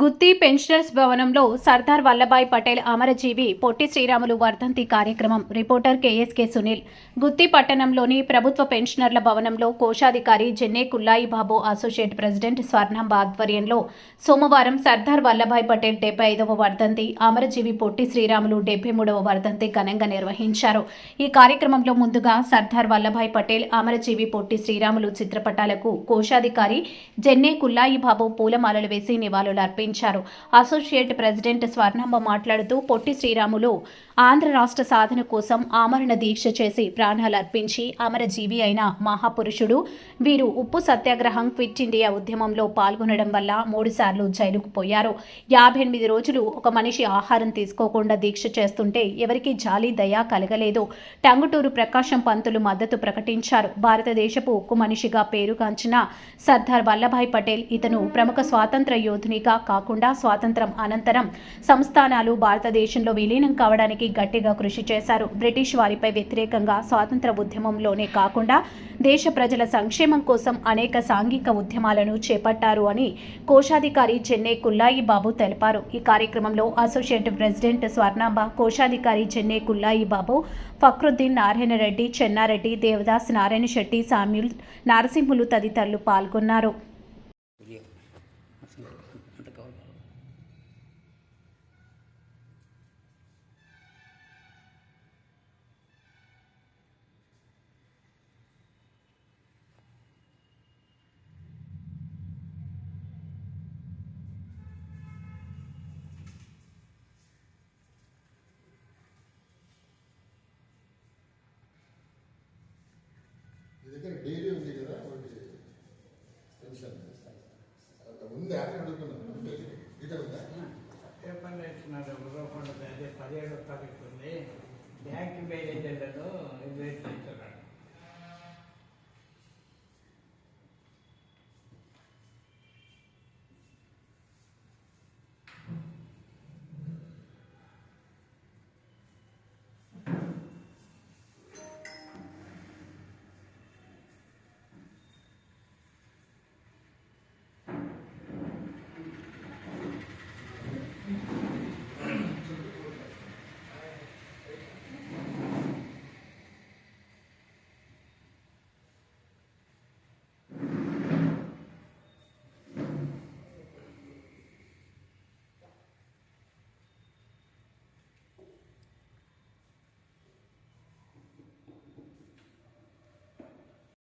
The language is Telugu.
గుత్తి పెన్షనర్స్ భవనంలో సర్దార్ వల్లభాయ్ పటేల్ అమరజీవి పొట్టి శ్రీరాములు వర్ధంతి కార్యక్రమం. Reporter KSK Sunil. గుత్తి పట్టణంలోని ప్రభుత్వ పెన్షనర్ల భవనంలో కోశాధికారి జెన్నే కుల్లాయి బాబు అసోసియేట్ ప్రెసిడెంట్ స్వర్ణంబ ఆధ్వర్యంలో సోమవారం సర్దార్ వల్లభాయ్ పటేల్ డెబ్బై ఐదవ వర్ధంతి అమరజీవి పొట్టి శ్రీరాములు డెబ్బై మూడవ వర్ధంతి ఘనంగా నిర్వహించారు. ఈ కార్యక్రమంలో ముందుగా సర్దార్ వల్లభాయ్ పటేల్ అమరజీవి పొట్టి శ్రీరాములు చిత్రపటాలకు కోశాధికారి జెన్నే కుల్లాయి బాబు పూలమాలలు వేసి ప్రకటించారు అసోసియేట్ ప్రెసిడెంట్ స్వర్ణమ్మ మాట్లాడుతూ పొట్టి శ్రీరాములు ఆంధ్ర రాష్ట్ర సాధన కోసం ఆమరణ దీక్ష చేసి ప్రాణాలు అర్పించి అమరజీవి అయిన మహాపురుషుడు వీరు ఉప్పు సత్యాగ్రహం క్విట్ ఇండియా ఉద్యమంలో పాల్గొనడం వల్ల మూడుసార్లు జైలుకు పోయారు. యాభై ఎనిమిది రోజులు ఒక మనిషి ఆహారం తీసుకోకుండా దీక్ష చేస్తుంటే ఎవరికి జాలి దయా కలగలేదు. టంగుటూరు ప్రకాశం పంతులు మద్దతు ప్రకటించారు. భారతదేశపు ఉక్కు మనిషిగా పేరుగాంచిన సర్దార్ వల్లభాయ్ పటేల్ ఇతను ప్రముఖ స్వాతంత్ర యోధునిగా కాకుండా స్వాతంత్రం అనంతరం సంస్థానాలు భారతదేశంలో విలీనం కావడానికి గట్టిగా కృషి చేశారు. బ్రిటిష్ వారిపై వ్యతిరేకంగా స్వాతంత్ర ఉద్యమంలోనే కాకుండా దేశ ప్రజల సంక్షేమం కోసం అనేక సాంఘిక ఉద్యమాలను చేపట్టారు అని కోశాధికారి చెన్నై కుల్లాయి బాబు తెలిపారు. ఈ కార్యక్రమంలో అసోసియేట్ ప్రెసిడెంట్ స్వర్ణాంబ కోశాధికారి చెన్నై కుల్లాయి బాబు ఫక్రుద్దీన్ నారాయణ రెడ్డి చెన్నారెడ్డి దేవదాస్ నారాయణ శెట్టి సామ్యుల్ నరసింహులు తదితరులు పాల్గొన్నారు. మీ దగ్గర డైరీ ఉంది కదా ఒకటి పెన్షన్ ఉంది అని అడుగుతున్నాను. డీటెయిల్ ఉందా? పేపర్లో ఇచ్చినారు రూపాయలు అదే పదిహేడో తారీఖు ఉంది. బ్యాంక్ మేనేజర్లను